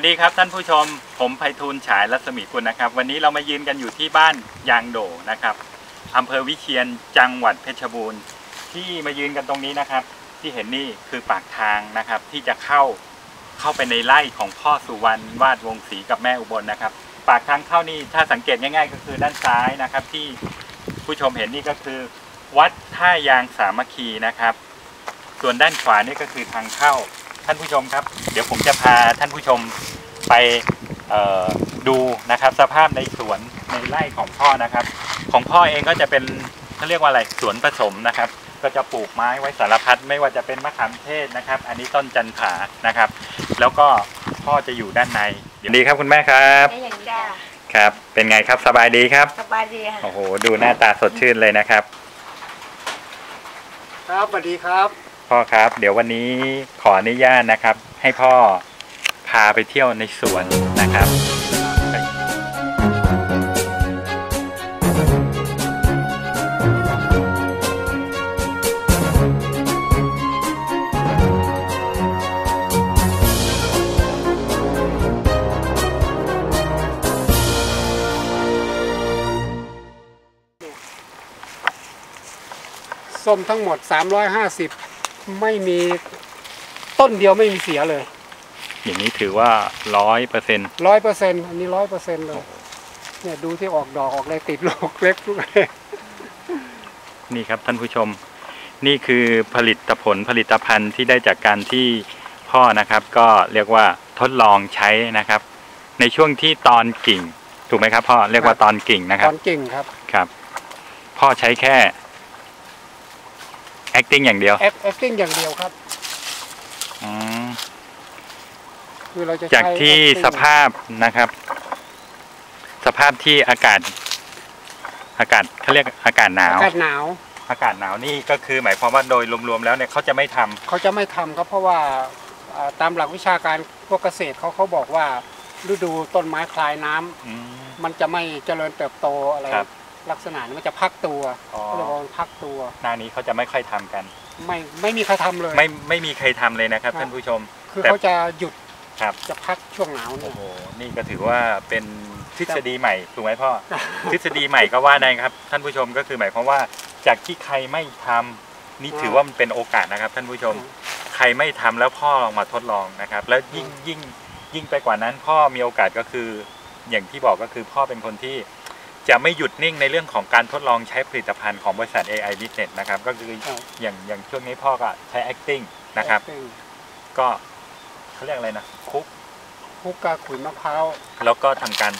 สดีครับท่านผู้ชมผมไพฑูรย์ฉายรัศมีกุลนะครับ วันนี้เรามายืนกันอยู่ที่บ้านยางโดนะครับอำเภอวิเชียรจังหวัดเพชรบูรณ์ ที่มายืนกันตรงนี้นะครับ ที่เห็นนี่คือปากทางนะครับ ที่จะเข้าเข้าไปในไร่ของพ่อสุวรรณวาดวงศรีกับแม่อุบลนะครับ ปากทางเข้านี่ถ้าสังเกตง่าย ๆ ก็คือด้านซ้ายนะครับ ที่ผู้ชมเห็นนี่ก็คือ วัดท่ายางสามัคคีนะครับ ส่วนด้านขวานี่ก็คือทางเข้า ท่านผู้ชมครับ เดี๋ยวผมจะพาท่านผู้ชมไปเอ่อดูนะครับสภาพในสวนในไร่ของพ่อนะครับ ของพ่อเองก็จะเป็นเขาเรียกว่าอะไรสวนผสมนะครับ ก็จะปลูกไม้ไว้สารพัดไม่ว่าจะเป็นมะขามเทศนะครับ อันนี้ต้นจันผานะครับ แล้วก็พ่อจะอยู่ด้านในเดี๋ยวดีครับคุณแม่ครับได้อย่างนี้จ้ะครับ เป็นไงครับสบายดีครับสบายดีค่ะโอ้โหดูหน้าตาสดชื่นเลยนะครับ ครับสวัสดีครับ พ่อครับ เดี๋ยววันนี้ขออนุญาตนะครับ ให้พ่อพาไปเที่ยวในสวนนะครับ ส้มทั้งหมด 350 ไม่มีต้นเดียวไม่มีเสียเลย อย่างนี้ถือว่าร้อยเปอร์เซ็นต์ร้อยเปอร์เซ็นต์อันนี้ร้อยเปอร์เซ็นต์เลยเนี่ยดูที่ออกดอกออกอะไรติดลูกเล็กลูกเล็กนี่ครับท่านผู้ชม นี่คือผลิตผลผลิตภัณฑ์ที่ได้จากการที่พ่อนะครับ ก็เรียกว่าทดลองใช้นะครับ ในช่วงที่ตอนกิ่ง ถูกไหมครับพ่อเรียกว่าตอนกิ่งนะคตรับอนเก่งครับครับ พ่อใช้แค่ acting อย่างเดียวแอคแอคติ้งอย่างเดียวครับ อืมคือเราจะใช้จากที่ acting สภาพนะครับ สภาพที่อากาศ อากาศเขาเรียกอากาศหนาว อากาศหนาว อากาศหนาวนี่ก็คือหมายความว่าโดยรวมๆแล้วเนี่ยเขาจะไม่ทำเขาจะไม่ทำครับเพราะว่าอ่าตามหลักวิชาการพวกเกษตรเขาเขาบอกว่าฤดูต้นไม้คลายน้ำอืม มันจะไม่เจริญเติบโตอะไรครับ ลักษณะนี้มันจะพักตัวอ๋อก็เลยบอกว่าพักตัว หน้านี้เขาจะไม่ค่อยทำกัน ไม่ไม่มีใครทำเลย ไม่ไม่มีใครทำเลยนะครับครับท่านผู้ชม คือแต่เขาจะหยุดครับจะพักช่วงหนาวเนี่โอ้ยโหนี่ก็ถือว่าเป็นทฤษฎีใหม่ถูกไหมพ่อทฤษฎีใหม่ก็ว่าได้ครับ ท่านผู้ชมก็คือหมายความว่าจากที่ใครไม่ทำนี่ถือว่ามันเป็นโอกาสนะครับ ท่านผู้ชม ใครไม่ทำแล้วพ่อลองมาทดลองนะครับ แล้วยิ่งยิ่งยิ่งไปกว่านั้นพ่อมีโอกาสก็คืออย่างที่บอกก็คือพ่อเป็นคนที่ จะไม่หยุดนิ่งในเรื่องของการทดลองใช้ผลิตภัณฑ์ของบริษัท AI Business นะครับ ก็คือครับ อย่างอย่างช่วงนี้พ่อก็ใช้ acting นะครับก็เขาเรียกอะไรนะคลุก คุกกาขุยมะพร้าวแล้วก็ทำการ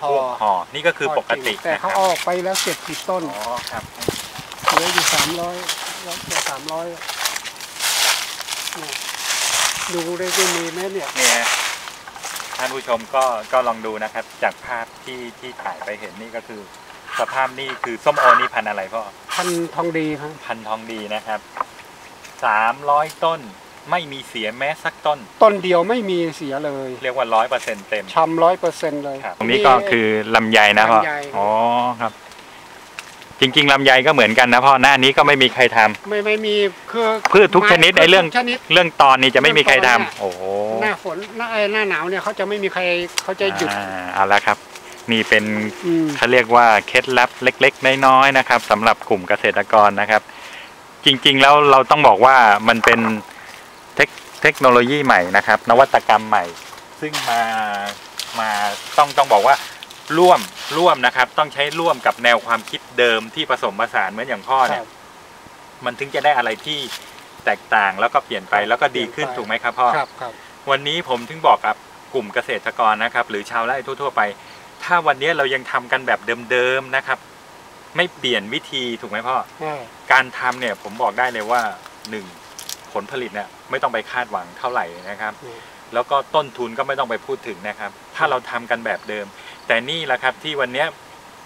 ห่อห่อนี่ก็คือปกติแต่นะคเขารับออกไปแล้วเจ็ดสิบต้นอ๋อครับ เหลืออยู่สามร้อยแล้วแต่สามร้อยดูได้ก็มีไหมเนี่ย เนี่ย ท่านผู้ชมก็ก็ลองดูนะครับ จากภาพที่ที่ถ่ายไปเห็นนี่ก็คือ สภาพนี่คือส้มโอนี่พันธุ์อะไรพ่อพันทองดีครับพันธุ์ทองดีนะครับสามร้อยต้นไม่มีเสียแม้สักต้น ต้นเดียวไม่มีเสียเลย เรียกว่าร้อยเปอร์เซ็นต์เต็มชำร้อยเปอร์เซ็นต์เลยครับตรงนี้ก็คือลำไยนะพ่อลำไย อ๋อครับ จริง ๆลำไยก็เหมือนกันนะพ่อหน้านี้ก็ไม่มีใครทำ ไม่ไม่มีคือพืชทุกชนิดไม้ไอ้เรื่องพืชทุกชนิด เรื่องตอนนี้จะไม่มีใครทำเรื่องตอนเนี่ย โอ้โห หน้าฝนหน้าไอ้หน้าหนาวเนี่ยเขาจะไม่มีใครเขาจะหยุดอ่าเอาละครับ นี่เป็นอืมเขาเรียกว่าเคล็ดลับเล็ก ๆ น้อยๆนะครับสำหรับกลุ่มเกษตรกรนะครับ จริง ๆ แล้วเราต้องบอกว่ามันเป็นเทคเทคโนโลยีใหม่นะครับ นวัตกรรมใหม่ ซึ่งมามาต้องต้องบอกว่าร่วมร่วมนะครับ ต้องใช้ร่วมกับแนวความคิดเดิมที่ผสมผสานเหมือนอย่างพ่อคเนี่รัยบมันถึงจะได้อะไรที่แตกต่างแล้วก็เปลี่ยนไปแล้วก็ดีขึ้นเปลี่ยนไปถูกไหมครับพ่อครับครับ วันนี้ผมถึงบอกกับกลุ่มเกษตรกรนะครับ หรือชาวไร่ทั่ว ๆ ไป ถ้าวันนี้เรายังทำกันแบบเดิมๆนะครับ ไม่เปลี่ยนวิธีถูกไหมพ่ออ่าการทำเนี่ยผมบอกได้เลยว่าหนึ่งผลผลิตเนี่ยไม่ต้องไปคาดหวังเท่าไหร่นะครับอืมแล้วก็ต้นทุนก็ไม่ต้องไปพูดถึงนะครับ ถ้าเราทำกันแบบเดิม แต่นี่แหละครับที่วันเนี้ย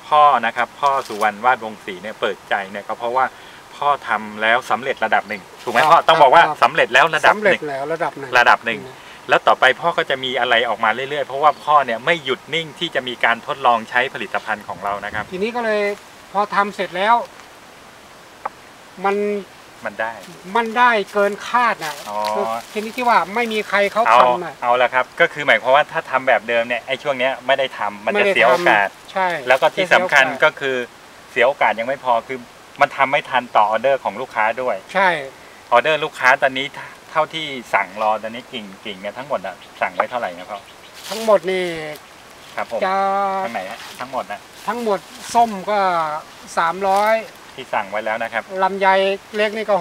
พ่อนะครับ พ่อสุวรรณวาดวงศรีเนี่ยเปิดใจเนี่ยก็เพราะว่าพ่อทำแล้วสำเร็จระดับหนึ่งถูกไหมพ่อต้องบอกว่าสำเร็จแล้วระดับสำหเร็จนึ่งแล้วระดับหนึ่งระดับหนึ่ง แล้วต่อไปพ่อก็จะมีอะไรออกมาเรื่อยๆ เพราะว่าพ่อเนี่ยไม่หยุดนิ่งที่จะมีการทดลองใช้ผลิตภัณฑ์ของเรานะครับ ทีนี้ก็เลยพอทำเสร็จแล้ว มันมันได้ มันได้เกินคาดนะอ๋อ คือทีนี้ที่ว่าไม่มีใครเขาเอาทำอะเอาละครับ ก็คือหมายความว่าถ้าทำแบบเดิมเนี่ยไอ้ช่วงเนี้ยไม่ได้ทำมันไม่จะได้เสียโอกาส ทำใช่แล้วก็ที่สำคัญจะเสียโอกาสก็คือเสียโอกาสยังไม่พอคือมันทำไม่ทันต่อออเดอร์ของลูกค้าด้วย ใช่ ออเดอร์ลูกค้าตอนนี้ เท่าที่สั่งรอตอนนี้กิ่งกิ่งเนี่ยทั้งหมดอะสั่งไว้เท่าไหร่นะพ่อทั้งหมดนี่ครับผมจะทั้งไหนฮะทั้งหมดนะทั้งหมดส้มก็ 300 ที่สั่งไว้แล้วนะครับลำไยเล็กนี่ก็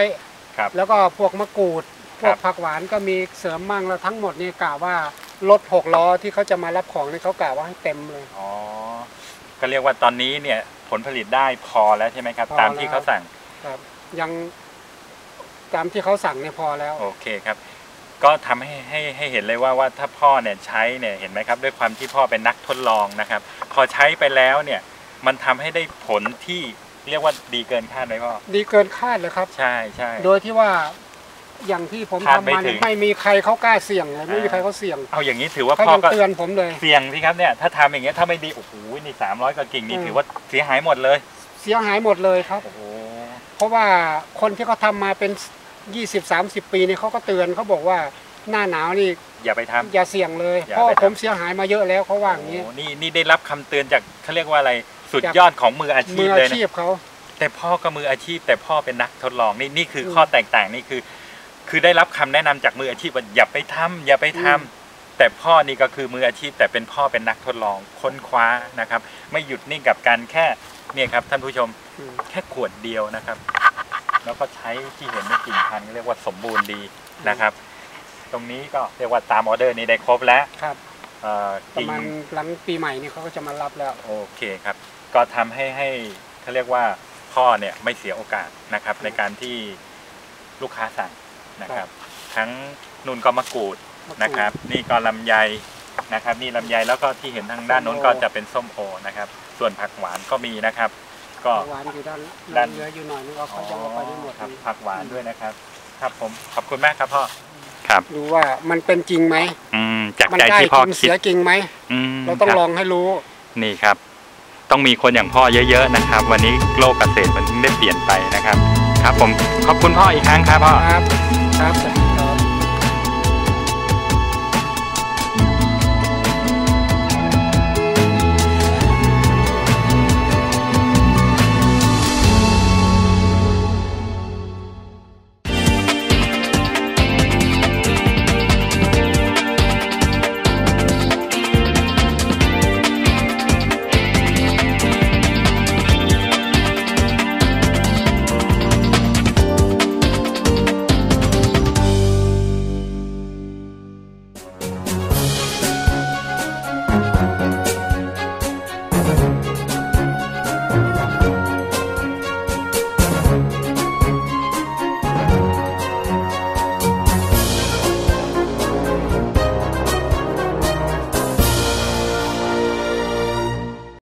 600ครับแล้วก็พวกมะกรูดพครัวบกผักหวานก็มีเสริมมั่งแล้วทั้งหมดนี่กะว่ารถหกล้อที่เขาจะมารับของนี่เขากะว่าให้เต็มเลยอ๋อก็เรียกว่าตอนนี้เนี่ยผลผลิตได้พอแล้วใช่ไหมครับพอตามที่แล้วเขาสั่งครับยัง ตามที่เขาสั่งเนี่ยพอแล้ว โอเคครับ ก็ทำให้ให้ให้เห็นเลยว่าว่าถ้าพ่อเนี่ยใช้เนี่ยเห็นไหมครับ ด้วยความที่พ่อเป็นนักทดลองนะครับ พอใช้ไปแล้วเนี่ยมันทำให้ได้ผลที่เรียกว่าดีเกินคาดไหมพ่อดีเกินคาดเลยครับ ใช่ใช่โดยที่ว่าอย่างที่ผมคาดทำไม่มาถึเนี่ยงไม่มีใครเขากล้าเสี่ยงเลยไม่มีอ่าใครเขาเสี่ยง เอาอย่างนี้ถือว่าเขาพ่อยังก็เตือนผมเลยเสี่ยงสิครับเนี่ยถ้าทำอย่างเงี้ยถ้าไม่ดีโอ้โหนี่สามร้อยกว่ากิ่งนี่อืมถือว่าเสียหายหมดเลย เสียหายหมดเลยครับโอ้โหเพราะว่าคนที่เขาทำมาเป็น 20-30 ปีเนี่ยเขาก็เตือนเขาบอกว่าหน้าหนาวนี่อย่าไปทำ อย่าเสี่ยงเลยอย่าเพราะไปทำ ผมเสียหายมาเยอะแล้วเขาว่าอย่างนี้ โอ้นี่นี่ได้รับคำเตือนจากเขาเรียกว่าอะไรสุดจาก ยอดของมืออาชีมืพอเลอายนะ ชีพเขา แต่พ่อก็มืออาชีพ แต่พ่อเป็นนักทดลองนี่นี่คืออมข้อแตกต่างนี่คือ คือได้รับคำแนะนำจากมืออาชีพว่าอย่าไปทำอย่าไปทำอืม แต่พ่อนี่ก็คือมืออาชีพ แต่เป็นพ่อเป็นนักทดลองค้นคว้านะครับ ไม่หยุดนิ่งกับการแค่เนี่ยครับท่านผู้ชมอืม แค่ขวดเดียวนะครับ แล้วก็ใช้ที่เห็นในกิ่งพันธุ์เรียกว่าสมบูรณ์ดีนะครับ ตรงนี้ก็เรียกว่าตามออเดอร์นี้ได้ครบแล้วครับเอ่อประกิ่งมาณหลังปีใหม่นี่เขาก็จะมารับแล้ว โอเคครับ ก็ทำให้ให้เขาเรียกว่าพ่อเนี่ยไม่เสียโอกาสนะครับ ในการที่ลูกค้าสั่งนะครับ ทั้งนุ่นก็มะกรูด นะครับ นี่ก็ลำไยนะครับ นี่ลำไยแล้วก็ที่เห็นทางด้านโน้นก็จะเป็นส้มโอนะครับ ส่วนผักหวานก็มีนะครับ ก็ผักหวานอยู่ด้านด้านเหลืออยู่หน่อยนึงเอาเขาจะเอาไปได้หมดครับเลยผักหวานด้วยนะครับ ครับผมขอบคุณมากครับพ่อครับดูว่ามันเป็นจริงไหมอืมจากมัใจได้ที่จพ่อริงคิดเสียจริงไหมอืมเราต้องคบลองให้รู้ นี่ครับ ต้องมีคนอย่างพ่อเยอะ ๆ นะครับ วันนี้โลกเกษตรมันถึงได้เปลี่ยนไปนะครับ ครับ ผมขอบคุณพ่ออีกครั้งครับพ่อครับครับ